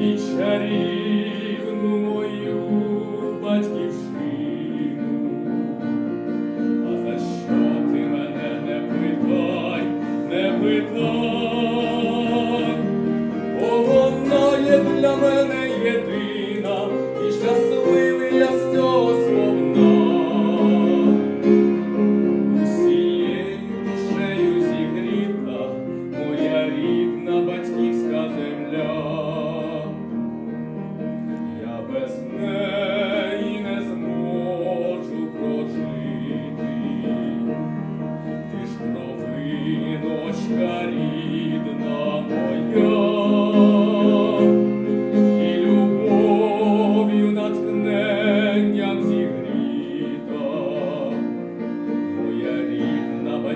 і чарівну мою батьківщину, а за що ти мене не питай, не питай, бо вона є для мене.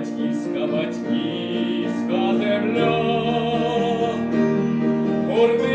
батьківська, батьківська земля, горди.